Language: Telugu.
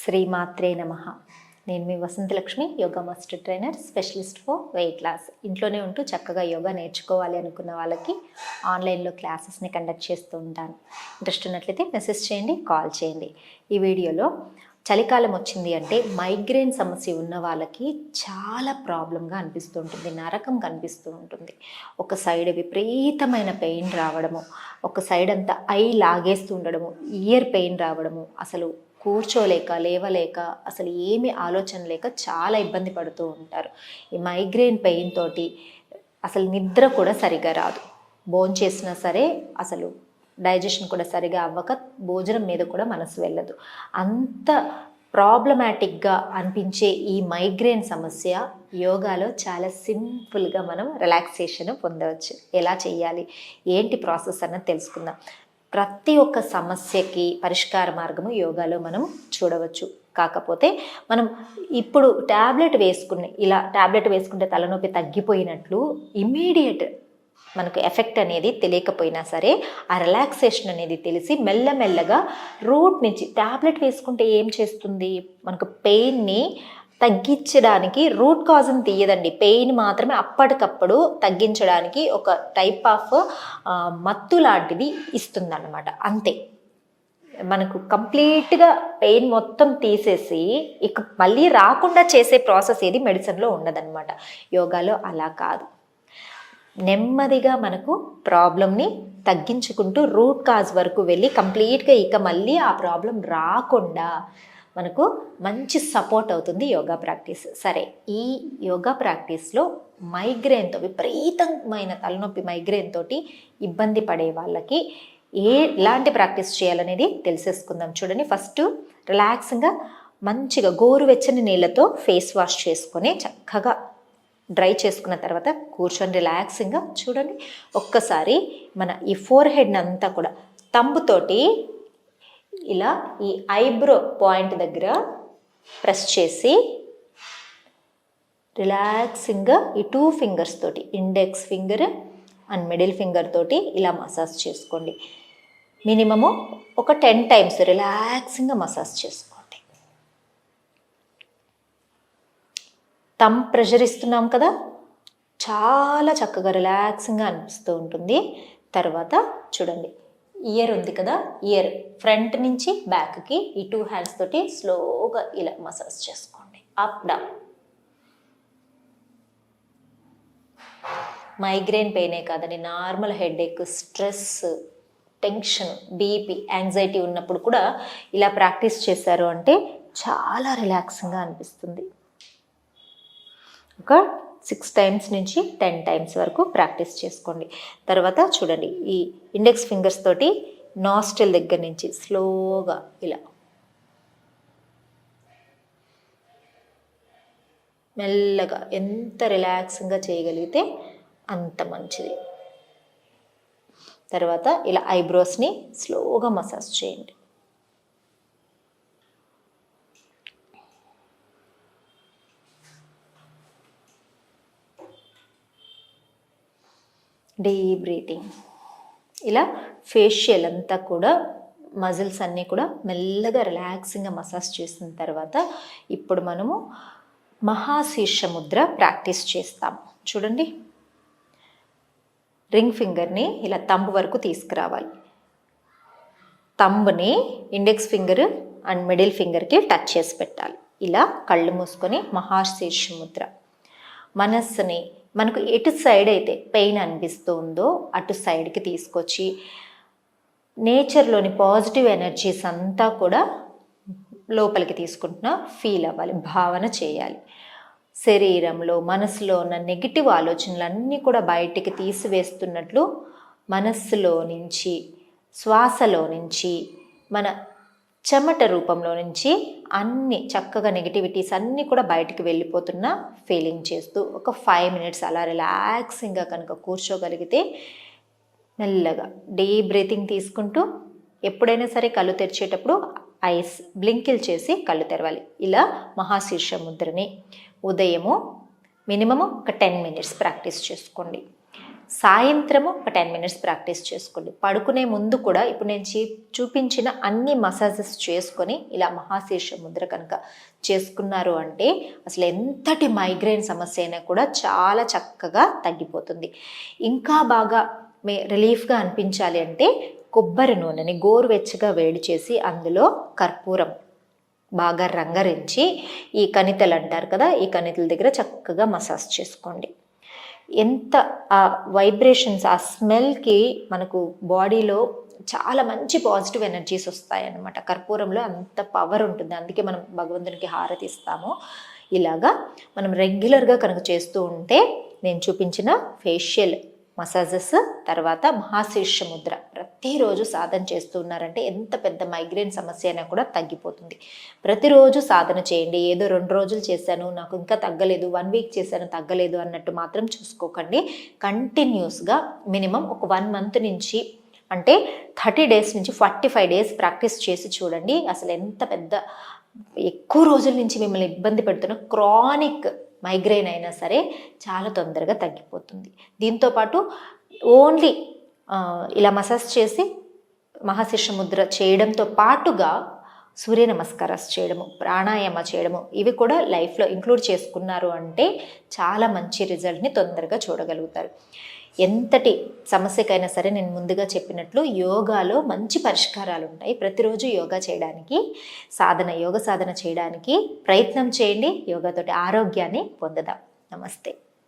శ్రీమాత్రే నమ. నేను మీ Vasantalakshmi yoga master trainer specialist for weight loss. ఇంట్లోనే ఉంటూ చక్కగా యోగా నేర్చుకోవాలి అనుకున్న వాళ్ళకి ఆన్లైన్లో క్లాసెస్ని కండక్ట్ చేస్తూ ఉంటాను. ఇంట్రెస్ట్ ఉన్నట్లయితే మెసేజ్ చేయండి కాల్ చేయండి. ఈ వీడియోలో చలికాలం వచ్చింది అంటే మైగ్రేన్ సమస్య ఉన్న వాళ్ళకి చాలా ప్రాబ్లంగా అనిపిస్తూ ఉంటుంది నరకం కనిపిస్తూ ఉంటుంది. ఒక సైడ్ విపరీతమైన పెయిన్ రావడము ఒక సైడ్ అంతా ఐ లాగేస్తూ ఉండడము ఇయర్ పెయిన్ రావడము అసలు కూర్చోలేక లేవలేక అసలు ఏమి ఆలోచన లేక చాలా ఇబ్బంది పడుతూ ఉంటారు. ఈ మైగ్రేన్ పెయిన్ తోటి అసలు నిద్ర కూడా సరిగా రాదు. భోజనం చేసినా సరే అసలు డైజెషన్ కూడా సరిగా అవ్వక భోజనం మీద కూడా మనసు వెళ్ళదు. అంత ప్రాబ్లమాటిక్గా అనిపించే ఈ మైగ్రేన్ సమస్య యోగాలో చాలా సింపుల్గా మనం రిలాక్సేషన్ పొందవచ్చు. ఎలా చేయాలి? ఏంటి ప్రాసెస్ అన్నది తెలుసుకుందాం. ప్రతి ఒక్క సమస్యకి పరిష్కార మార్గము యోగాలో మనం చూడవచ్చు. కాకపోతే మనం ఇప్పుడు ట్యాబ్లెట్ వేసుకుని ఇలా ట్యాబ్లెట్ వేసుకుంటే తలనొప్పి తగ్గిపోయినట్లు ఇమీడియట్ మనకు ఎఫెక్ట్ అనేది తెలియకపోయినా సరే ఆ రిలాక్సేషన్ అనేది తెలిసి మెల్లమెల్లగా రూట్ నుంచి ట్యాబ్లెట్ వేసుకుంటే ఏం చేస్తుంది? మనకు పెయిన్ని తగ్గించడానికి రూట్ కాజ్ని తీయదండి. పెయిన్ మాత్రమే అప్పటికప్పుడు తగ్గించడానికి ఒక టైప్ ఆఫ్ మత్తు లాంటిది ఇస్తుందన్నమాట. అంతే. మనకు కంప్లీట్గా పెయిన్ మొత్తం తీసేసి ఇక మళ్ళీ రాకుండా చేసే ప్రాసెస్ ఏది మెడిసిన్లో ఉండదన్నమాట. యోగాలో అలా కాదు. నెమ్మదిగా మనకు ప్రాబ్లమ్ని తగ్గించుకుంటూ రూట్ కాజ్ వరకు వెళ్ళి కంప్లీట్గా ఇక మళ్ళీ ఆ ప్రాబ్లం రాకుండా మనకు మంచి సపోర్ట్ అవుతుంది యోగా ప్రాక్టీస్ సరే ఈ యోగా ప్రాక్టీస్లో మైగ్రేన్తో విపరీతమైన తలనొప్పి మైగ్రేన్ తోటి ఇబ్బంది పడే వాళ్ళకి ఏ ఎలాంటి ప్రాక్టీస్ చేయాలనేది తెలిసేసుకుందాం. చూడండి ఫస్ట్ రిలాక్స్గా మంచిగా గోరువెచ్చని నీళ్ళతో ఫేస్ వాష్ చేసుకొని చక్కగా డ్రై చేసుకున్న తర్వాత కూర్చొని రిలాక్సింగ్గా చూడండి. ఒక్కసారి మన ఈ ఫోర్ హెడ్ అంతా కూడా తంబుతోటి ఇలా ఈ ఐబ్రో పాయింట్ దగ్గర ప్రెస్ చేసి రిలాక్సింగ్గా ఈ టూ ఫింగర్స్ తోటి index finger and middle finger తోటి ఇలా మసాజ్ చేసుకోండి. మినిమము ఒక టెన్ టైమ్స్ రిలాక్సింగ్గా మసాజ్ చేసుకోండి. తమ్ ప్రెషర్ ఇస్తున్నాం కదా? చాలా చక్కగా రిలాక్సింగ్గా అనిపిస్తూ ఉంటుంది. తర్వాత చూడండి. ఇయర్ ఉంది కదా? ఇయర్ ఫ్రంట్ నుంచి బ్యాక్కి ఈ టూ హ్యాండ్స్ తోటి స్లోగా ఇలా మసాజ్ చేసుకోండి. అప్ డౌన్ మైగ్రేన్ పెయినే కాదండి. Normal headache stress tension BP anxiety ఉన్నప్పుడు కూడా ఇలా ప్రాక్టీస్ చేశారు అంటే చాలా రిలాక్సింగ్గా అనిపిస్తుంది. ఒక సిక్స్ టైమ్స్ నుంచి టెన్ టైమ్స్ వరకు ప్రాక్టీస్ చేసుకోండి. తర్వాత చూడండి ఈ ఇండెక్స్ ఫింగర్స్ తోటి నాస్టల్ దగ్గర నుంచి స్లోగా ఇలా. మెల్లగా ఎంత రిలాక్సింగ్గా చేయగలిగితే అంత మంచిది. తర్వాత ఇలా ఐబ్రోస్ని స్లోగా మసాజ్ చేయండి. డీప్ బ్రీతింగ్ ఇలా ఫేషియల్ అంతా కూడా మజిల్స్ అన్నీ కూడా మెల్లగా రిలాక్సింగ్గా మసాజ్ చేసిన తర్వాత ఇప్పుడు మనము మహాశీర్ష ముద్ర ప్రాక్టీస్ చేస్తాం. చూడండి. రింగ్ ఫింగర్ని ఇలా తంబు వరకు తీసుకురావాలి. తంబుని ఇండెక్స్ ఫింగర్ అండ్ మిడిల్ ఫింగర్కి టచ్ చేసి పెట్టాలి. ఇలా కళ్ళు మూసుకొని మహాశీర్ష ముద్ర. మనస్సుని మనకు ఎటు సైడ్ అయితే పెయిన్ అనిపిస్తుందో అటు సైడ్కి తీసుకొచ్చి నేచర్లోని పాజిటివ్ ఎనర్జీస్ అంతా కూడా లోపలికి తీసుకుంటున్నా ఫీల్ అవ్వాలి భావన చేయాలి. శరీరంలో మనసులో ఉన్న నెగిటివ్ ఆలోచనలన్నీ కూడా బయటికి తీసివేస్తున్నట్లు మనస్సులో నుంచి శ్వాసలో నుంచి మన చెమట రూపంలో నుంచి అన్ని చక్కగా నెగిటివిటీస్ అన్నీ కూడా బయటికి వెళ్ళిపోతున్న ఫీలింగ్ చేస్తూ ఒక ఫైవ్ మినిట్స్ అలా రిలాక్సింగ్గా కనుక కూర్చోగలిగితే మెల్లగా డీప్ బ్రీతింగ్ తీసుకుంటూ ఎప్పుడైనా సరే కళ్ళు తెరిచేటప్పుడు ఐస్ బ్లింకిల్ చేసి కళ్ళు తెరవాలి. ఇలా మహాశీర్ష ముద్రని ఉదయము మినిమము ఒక టెన్ మినిట్స్ ప్రాక్టీస్ చేసుకోండి. సాయంత్రము ఒక టెన్ మినిట్స్ ప్రాక్టీస్ చేసుకోండి. పడుకునే ముందు కూడా ఇప్పుడు నేను చూపించిన అన్ని మసాజెస్ చేసుకొని ఇలా మహాశీర్ష ముద్ర కనుక చేసుకున్నారు అంటే అసలు ఎంతటి మైగ్రేన్ సమస్య అయినా కూడా చాలా చక్కగా తగ్గిపోతుంది. ఇంకా బాగా మే రిలీఫ్గా అనిపించాలి అంటే కొబ్బరి నూనెని గోరువెచ్చగా వేడి చేసి అందులో కర్పూరం బాగా రంగరించి ఈ కణితలు అంటారు కదా ఈ కణితల దగ్గర చక్కగా మసాజ్ చేసుకోండి. ఎంత ఆ వైబ్రేషన్స్ ఆ స్మెల్కి మనకు బాడీలో చాలా మంచి పాజిటివ్ ఎనర్జీస్ వస్తాయన్నమాట. కర్పూరంలో అంత పవర్ ఉంటుంది. అందుకే మనం భగవంతునికి హారతి ఇస్తాము ఇలాగా మనం రెగ్యులర్గా కనుక చేస్తూ ఉంటే నేను చూపించిన ఫేషియల్ మసాజెస్ తర్వాత మహాశీర్ష ముద్ర. ప్రతిరోజు సాధన చేస్తూ ఉన్నారంటే ఎంత పెద్ద మైగ్రేన్ సమస్య అయినా కూడా తగ్గిపోతుంది. ప్రతిరోజు సాధన చేయండి. ఏదో రెండు రోజులు చేశాను నాకు ఇంకా తగ్గలేదు వన్ వీక్ చేశాను తగ్గలేదు అన్నట్టు మాత్రం చూసుకోకండి. కంటిన్యూస్గా మినిమం ఒక వన్ మంత్ నుంచి అంటే థర్టీ డేస్ నుంచి ఫార్టీ ఫైవ్ డేస్ ప్రాక్టీస్ చేసి చూడండి. అసలు ఎంత పెద్ద ఎక్కువ రోజుల నుంచి మిమ్మల్ని ఇబ్బంది పెడుతున్న క్రానిక్ మైగ్రేన్ అయినా సరే చాలా తొందరగా తగ్గిపోతుంది. దీంతోపాటు ఓన్లీ ఇలా మసాజ్ చేసి మహాశీర్ష ముద్ర చేయడంతో పాటుగా సూర్య నమస్కారాలు చేయడము ప్రాణాయామ చేయడము ఇవి కూడా లైఫ్లో ఇంక్లూడ్ చేసుకున్నారు అంటే చాలా మంచి రిజల్ట్ని తొందరగా చూడగలుగుతారు. ఎంతటి సమస్యకైనా సరే నేను ముందుగా చెప్పినట్లు యోగాలో మంచి పరిష్కారాలు ఉంటాయి. ప్రతిరోజు యోగా చేయడానికి సాధన యోగ సాధన చేయడానికి ప్రయత్నం చేయండి. యోగాతోటి ఆరోగ్యాన్ని పొందుదాం. నమస్తే.